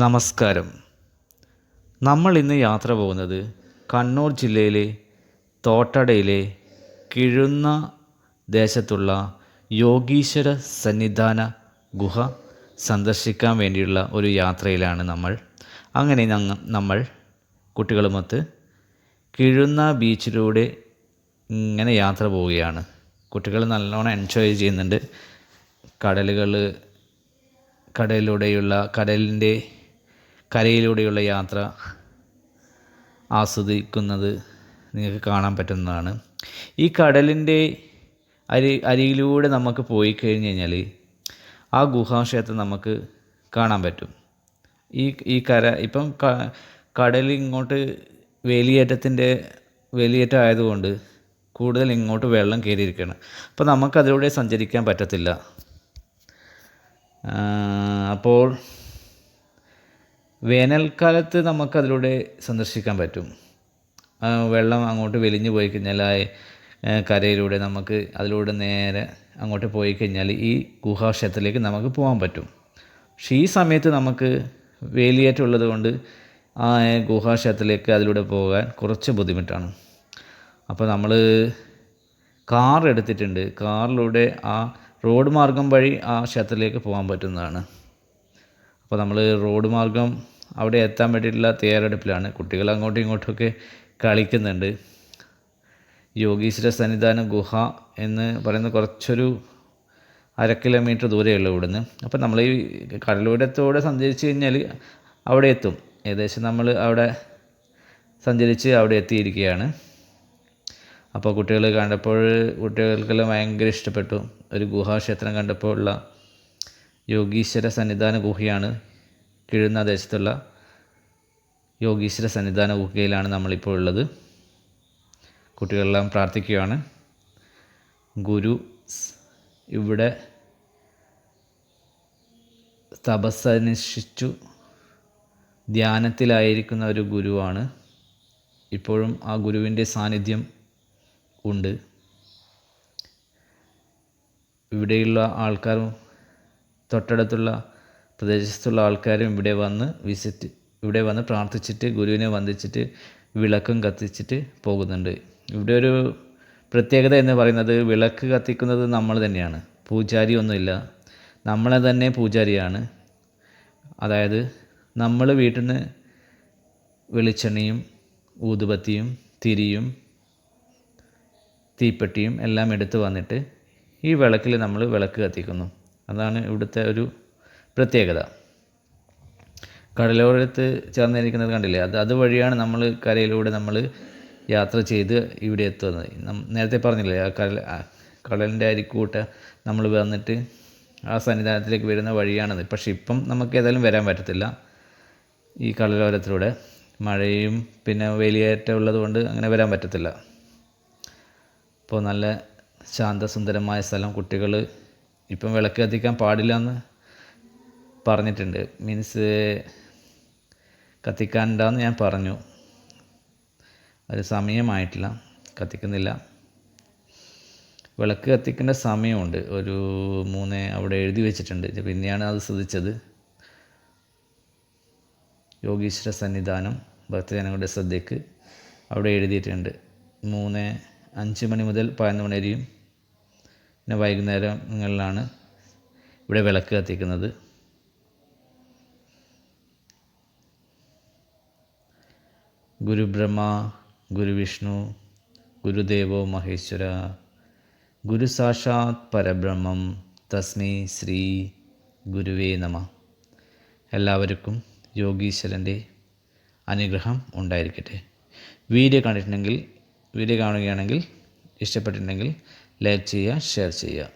നമസ്കാരം. നമ്മൾ ഇന്ന് യാത്ര പോകുന്നത് കണ്ണൂർ ജില്ലയിലെ തോട്ടടയിലെ കിഴുന്ന ദേശത്തുള്ള യോഗീശ്വര സന്നിധാന ഗുഹ സന്ദർശിക്കാൻ വേണ്ടിയുള്ള ഒരു യാത്രയിലാണ് നമ്മൾ. അങ്ങനെ നമ്മൾ കുട്ടികളുമൊത്ത് കിഴുന്ന ബീച്ചിലൂടെ ഇങ്ങനെ യാത്ര പോവുകയാണ്. കുട്ടികൾ നല്ലോണം എൻജോയ് ചെയ്യുന്നുണ്ട്. കടലുകൾ കടലിലൂടെയുള്ള കടലിന്റെ കരയിലൂടെയുള്ള യാത്ര ആസ്വദിക്കുന്നത് നിങ്ങൾക്ക് കാണാൻ പറ്റുന്നതാണ്. ഈ കടലിന്റെ അരി അരിയിലൂടെ നമുക്ക് പോയി കഴിഞ്ഞ് കഴിഞ്ഞാൽ ആ ഗുഹാക്ഷേത്രം നമുക്ക് കാണാൻ പറ്റും. ഈ ഈ കര ഇപ്പം കടൽ ഇങ്ങോട്ട് വേലിയേറ്റത്തിന്റെ വേലിയേറ്റം ആയതുകൊണ്ട് കൂടുതൽ ഇങ്ങോട്ട് വെള്ളം കയറിയിരിക്കുകയാണ്. അപ്പോൾ നമുക്കതിലൂടെ സഞ്ചരിക്കാൻ പറ്റത്തില്ല. അപ്പോൾ വേനൽക്കാലത്ത് നമുക്കതിലൂടെ സന്ദർശിക്കാൻ പറ്റും. വെള്ളം അങ്ങോട്ട് വെലിഞ്ഞു പോയി കഴിഞ്ഞാൽ കരയിലൂടെ നമുക്ക് അതിലൂടെ നേരെ അങ്ങോട്ട് പോയി കഴിഞ്ഞാൽ ഈ ഗുഹാക്ഷേത്രത്തിലേക്ക് നമുക്ക് പോകാൻ പറ്റും. പക്ഷേ ഈ സമയത്ത് നമുക്ക് വേലിയേറ്റമുള്ളത് കൊണ്ട് ആ ഗുഹാക്ഷേത്രത്തിലേക്ക് അതിലൂടെ പോകാൻ കുറച്ച് ബുദ്ധിമുട്ടാണ്. അപ്പോൾ നമ്മൾ കാർ എടുത്തിട്ടുണ്ട്. കാറിലൂടെ ആ റോഡ് മാർഗം വഴി ആ ക്ഷേത്രത്തിലേക്ക് പോകാൻ പറ്റുന്നതാണ്. അപ്പോൾ നമ്മൾ റോഡ് മാർഗം അവിടെ എത്താൻ വേണ്ടിയിട്ടുള്ള തയ്യാറെടുപ്പിലാണ്. കുട്ടികൾ അങ്ങോട്ടും ഇങ്ങോട്ടുമൊക്കെ കളിക്കുന്നുണ്ട്. യോഗീശ്വര സന്നിധാന ഗുഹ എന്ന് പറയുന്ന കുറച്ചൊരു അര കിലോമീറ്റർ ദൂരെയുള്ളൂ ഇവിടുന്ന്. അപ്പോൾ നമ്മൾ ഈ കടലൂരത്തോടെ സഞ്ചരിച്ച് കഴിഞ്ഞാൽ അവിടെ എത്തും. ഏകദേശം നമ്മൾ അവിടെ സഞ്ചരിച്ച് അവിടെ എത്തിയിരിക്കുകയാണ്. അപ്പോൾ കുട്ടികൾ കണ്ടപ്പോൾ കുട്ടികൾക്കെല്ലാം ഭയങ്കര ഇഷ്ടപ്പെട്ടു. ഒരു ഗുഹാക്ഷേത്രം കണ്ടപ്പോൾ ഉള്ള യോഗീശ്വര സന്നിധാന ഗുഹയാണ് കിഴുന്ന ദേശത്തുള്ള യോഗീശ്വര സന്നിധാന ഗുഹയിലാണ് നമ്മളിപ്പോൾ ഉള്ളത്. കുട്ടികളെല്ലാം പ്രാർത്ഥിക്കുകയാണ്. ഗുരു ഇവിടെ തപസ്സനുഷ്ഠിച്ചു ധ്യാനത്തിലായിരിക്കുന്ന ഒരു ഗുരുവാണ്. ഇപ്പോഴും ആ ഗുരുവിന്റെ സാന്നിധ്യം ഉണ്ട്. ഇവിടെയുള്ള ആൾക്കാരും തൊട്ടടുത്തുള്ള പ്രദേശത്തുള്ള ആൾക്കാരും ഇവിടെ വന്ന് വിസിറ്റ് ഇവിടെ വന്ന് പ്രാർത്ഥിച്ചിട്ട് ഗുരുവിനെ വന്ദിച്ചിട്ട് വിളക്കും കത്തിച്ചിട്ട് പോകുന്നുണ്ട്. ഇവിടെ ഒരു പ്രത്യേകത എന്ന് പറയുന്നത് വിളക്ക് കത്തിക്കുന്നത് നമ്മൾ തന്നെയാണ്. പൂജാരി ഒന്നുമില്ല നമ്മളെ തന്നെ പൂജാരിയാണ്. അതായത് നമ്മൾ വീട്ടിൽ നിന്ന് വെളിച്ചെണ്ണയും ഊതുപത്തിയും തിരിയും തീപ്പെട്ടിയും എല്ലാം എടുത്ത് വന്നിട്ട് ഈ വിളക്കിൽ നമ്മൾ വിളക്ക് കത്തിക്കുന്നു. അതാണ് ഇവിടുത്തെ ഒരു പ്രത്യേകത. കടലോരത്ത് ചേർന്നിരിക്കുന്നത് കണ്ടില്ലേ? അത് അതുവഴിയാണ് നമ്മൾ കരയിലൂടെ നമ്മൾ യാത്ര ചെയ്ത് ഇവിടെ എത്തുന്നത്. നേരത്തെ പറഞ്ഞില്ലേ ആ കടൽ കടലിന്റെ അരിക്കൂട്ട നമ്മൾ വന്നിട്ട് ആ സന്നിധാനത്തിലേക്ക് വരുന്ന വഴിയാണത്. പക്ഷേ ഇപ്പം നമുക്ക് ഏതായാലും വരാൻ പറ്റത്തില്ല ഈ കടലോരത്തിലൂടെ. മഴയും പിന്നെ വേലിയേറ്റം ഉള്ളത് കൊണ്ട് അങ്ങനെ വരാൻ പറ്റത്തില്ല. ഇപ്പോൾ നല്ല ശാന്തസുന്ദരമായ സ്ഥലം കുട്ടികൾ ഇപ്പം വിളക്ക് കത്തിക്കാൻ പാടില്ല എന്ന് പറഞ്ഞിട്ടുണ്ട്. മീൻസ് കത്തിക്കാനുണ്ടാന്ന് ഞാൻ പറഞ്ഞു. ഒരു സമയമായിട്ടില്ല. കത്തിക്കുന്നില്ല. വിളക്ക് കത്തിക്കേണ്ട സമയമുണ്ട്. ഒരു മൂന്ന് അവിടെ എഴുതി വെച്ചിട്ടുണ്ട്. പിന്നെയാണ് അത് ശ്രദ്ധിച്ചത്. യോഗീശ്വര സന്നിധാനം ഭക്തജനങ്ങളുടെ ശ്രദ്ധയ്ക്ക് അവിടെ എഴുതിയിട്ടുണ്ട്. മൂന്ന് അഞ്ച് മണി മുതൽ പതിനൊന്ന് മണി വരെയും പിന്നെ വൈകുന്നേരങ്ങളിലാണ് ഇവിടെ വിളക്ക് കത്തിക്കുന്നത്. ഗുരുബ്രഹ്മ ഗുരുവിഷ്ണു ഗുരുദേവോ മഹേശ്വര ഗുരു സാക്ഷാത് പരബ്രഹ്മം തസ്മൈ ശ്രീ ഗുരുവേ നമ. എല്ലാവർക്കും യോഗീശ്വരന്റെ അനുഗ്രഹം ഉണ്ടായിരിക്കട്ടെ. വീഡിയോ കണ്ടിട്ടുണ്ടെങ്കിൽ വീഡിയോ കാണുകയാണെങ്കിൽ ഇഷ്ടപ്പെട്ടിട്ടുണ്ടെങ്കിൽ ലൈക്ക് ചെയ്യുക ഷെയർ ചെയ്യുക.